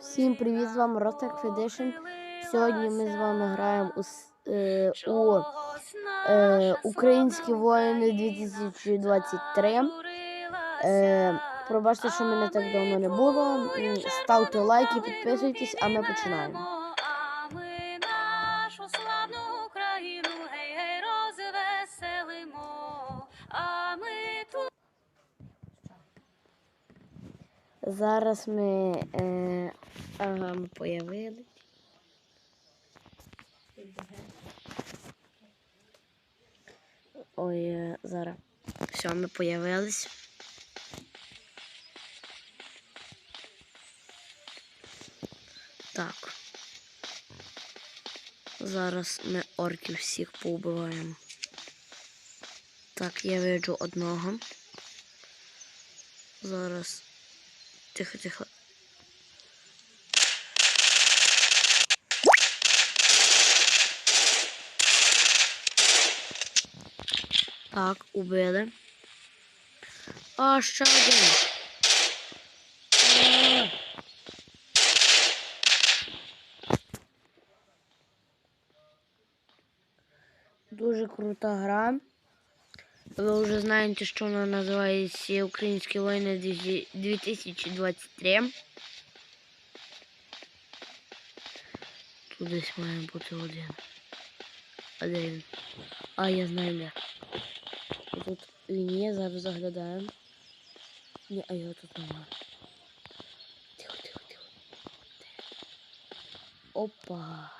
Всім привіт, з вами Rostec Федишн. Сьогодні ми з вами граємо у, е, у е, Українські воїни 2023. Е, пробачте, що мене так давно не було. Ставте лайки, підписуйтесь, а ми починаємо. Зараз ми, е, ага, ми появились. Ой, е, зараз. Все, ми появились. Так. Зараз ми орків всіх поубиваємо. Так, я виджу одного. Зараз. Тихо, тихо. Так, убили. А, ще один. Дуже крута гра. Ви вже знаєте, що вона називається Українські воїни 2023. Тут десь має бути один. А де він? А, я знаю де. І Тут лінія, зараз заглядаємо. Ні, а його тут немає. Тихо, тихо, тихо. Де? Опа.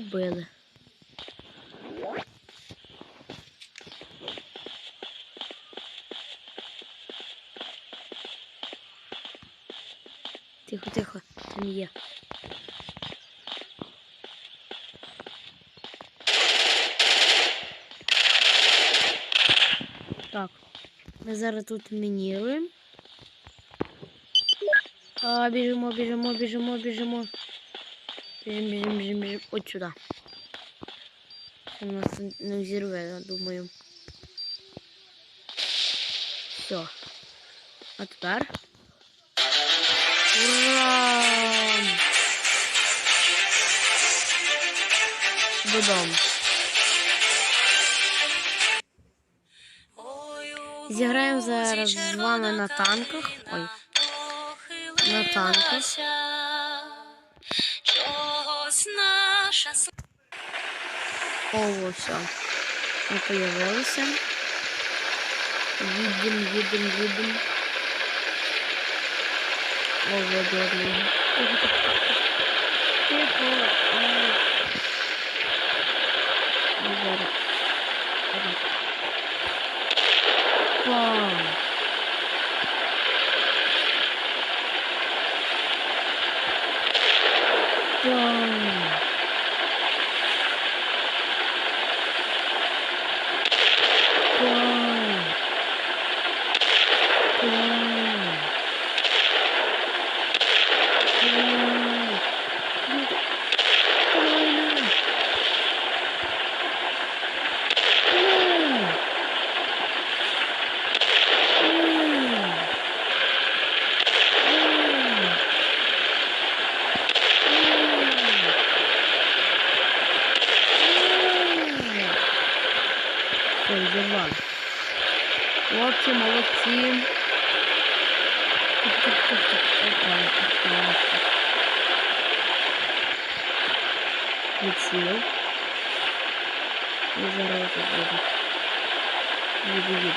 Убили. Тихо, тихо, там є. Так, ми зараз тут мініруємо. А, біжимо, біжимо, біжимо, біжимо. Біжим, біжим, біжим, біжим. От сюди. Це нас не взірве, я думаю. Все. А тепер. Ура! Додому. Зіграємо зараз з вами на танках. Ой. На танках. Наша О, все. Ми появилися. Їдем, їдем, їдем. О, вот одного. Тихо. Ай. Ну, зараз. Ага. Пам. Пам. Пам. Пам. Пам. Ну, давай на. На. На. На. На. Ой, зірвали. Хлопці, молодці. Опа, опа. Приціл. І зараз тут буде. Їду, їду.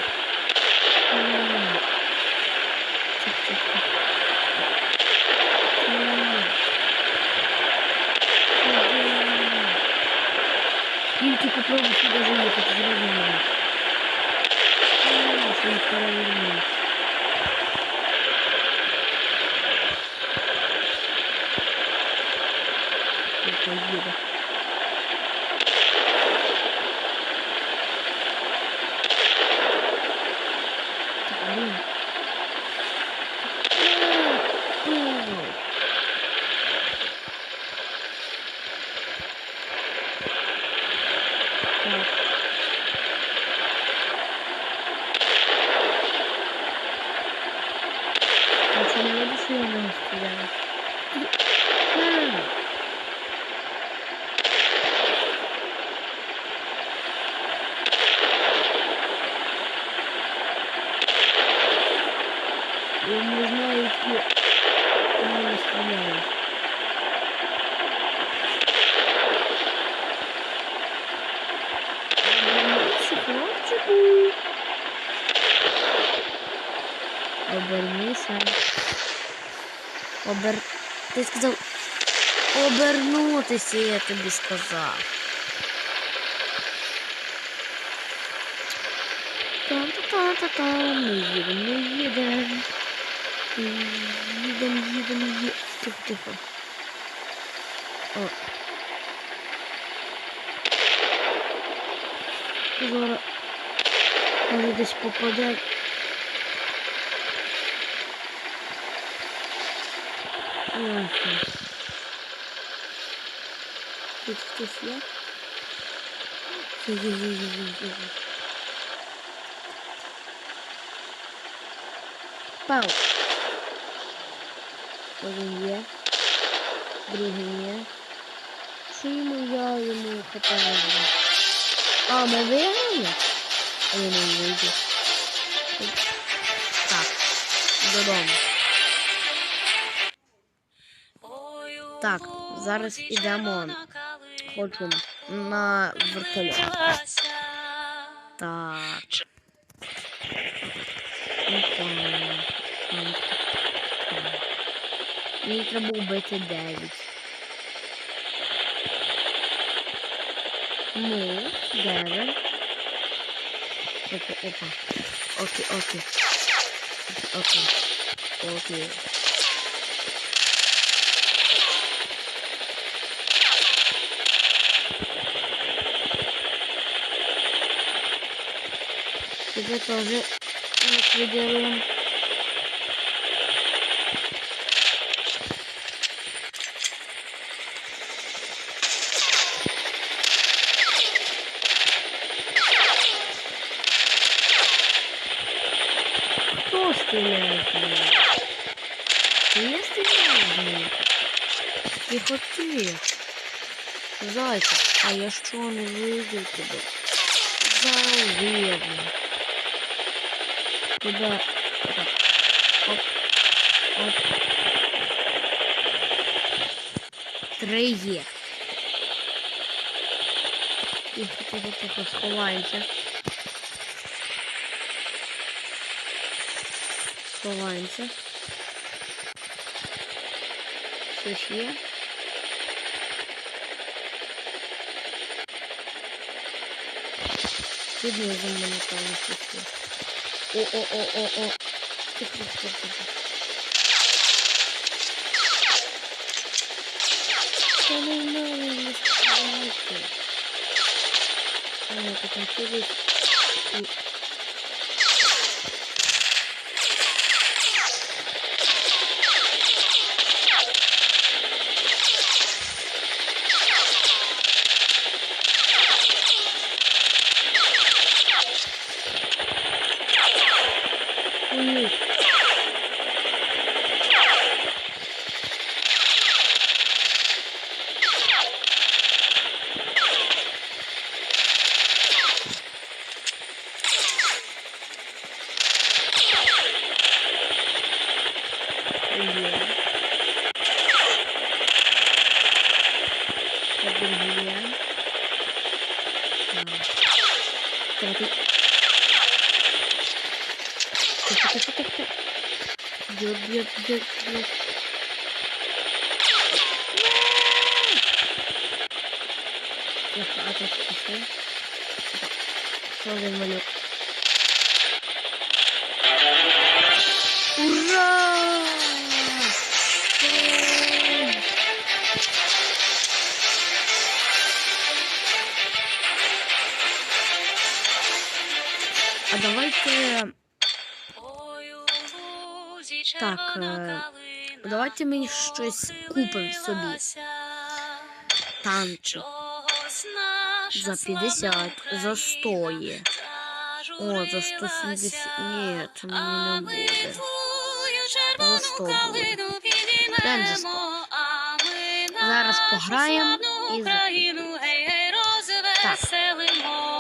М. Тих, тих, тих. М. М. Тільки сюда заехать, заїхати, зрозуміло. М, що їх обернутися, я тобі сказав. Та-та-та-та-та, ми їдемо, ми їдемо. Їдемо, їдемо, їдемо. Тихо, тихо. О. Зараз може десь попаде. Ага. Тут хтось є? Пау. Один є. Другий є. Що йому я йому хапаю? А, ми виграли? А я не вийду. Так, додому. Так, зараз ідемо. Хочу на вертольот. Так. Так. Мені треба убити 9. Ну, 9. Опа, опа. Окей, окей. Окей. Окей. Тебе тоже ликвидируем. Кто стреляет в меня? Я стреляю в меня. Тихо ты. Зайка, а я що не видел тебе? Заувірно. Тебе. Так. Оп. Оп. Три є. Тихо, тихо, тихо, сховаємося. Сховаємося. Щось є. Під низом мене там щось є. О-о-о-о-о. Тихо, тихо, тихо. Та не надо, не стріляйте. А, я тут нахилюсь. І... Ой, Бьет, бьет, бьет, бьет. Тихо, а тут тихо. Так. Что за малек? Ура! Ой! А давайте Так, е, давайте мені щось купимо собі. Танчик. За 50, за 100 є. О, за 170. Ні, це мені не буде. За 100 буде. День за 100. Зараз пограємо і за... Так.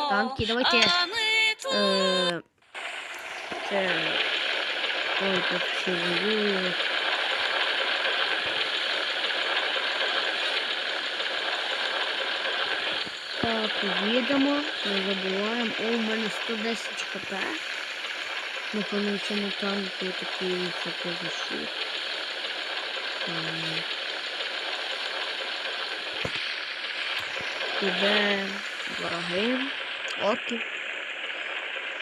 Танки, давайте. Е, це... Ой, всі воюють. Так, Їдемо, не забуваємо. О, у мене 110 хп. Не танку такий хп защит. Ем. Іде вороги. Орки.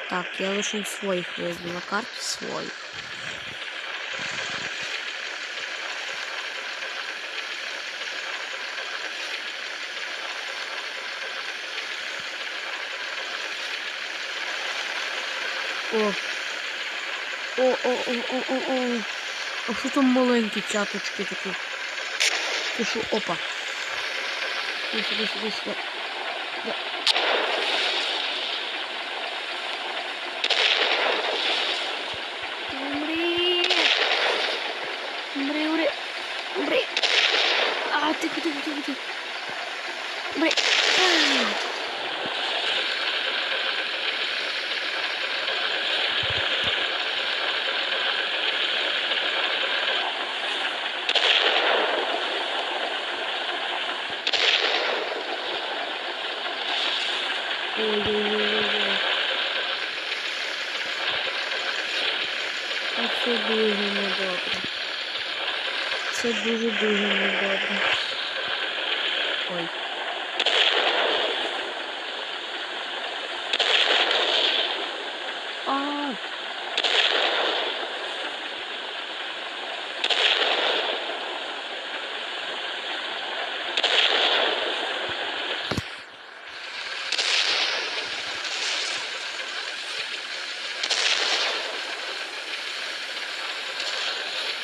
Так, я лише своїх визву на карті своїх. О. О, о, о, о, о, о. А що там маленькі цяточки такі? Що, опа. Десь, десь, да. Да. Умри! Умри, умри! Умри! А, тихо, тихо, тихо, тихо. Умри! Ой-ой-ой-ой. А Це дуже недобре. Це дуже-дуже недобре. Ой. А!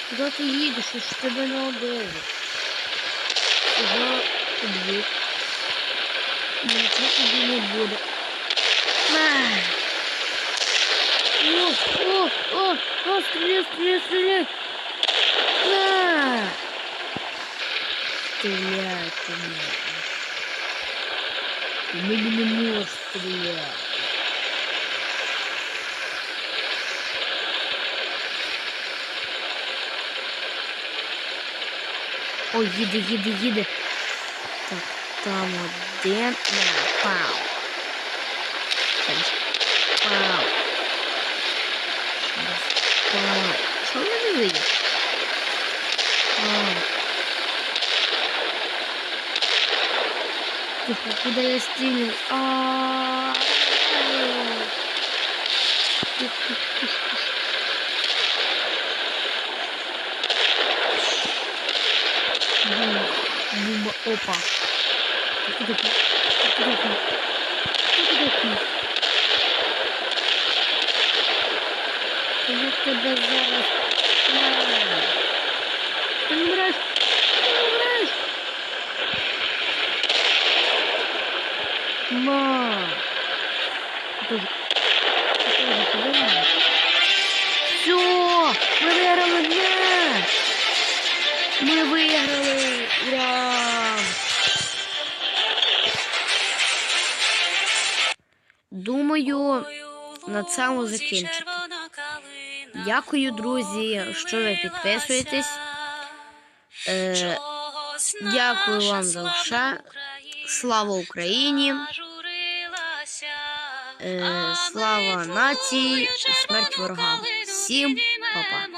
Куди ти їдеш? Я ж тебе не обидиш. Куди тобі? Нічого тобі не буде. Ай! О, о, о, о, стріляй, стріляй, стріляй! На! Стріляй, ти можеш. Ти мені не можеш стріляти. Ой, їде, їде, їде. Так, там один. Пау. Пау. Пау. Що мене вийде? Пау. Тихо, куди я стрілю? А. Тихо, тихо, тихо, тихо. Бум, бум, опа. Я тебе зараз... Ти не виграли! Ура! Думаю, на цьому закінчити. Дякую, друзі, що ви підписуєтесь. Е, дякую вам за все. Слава Україні! Е, слава нації і смерть ворогам. Всім па-па.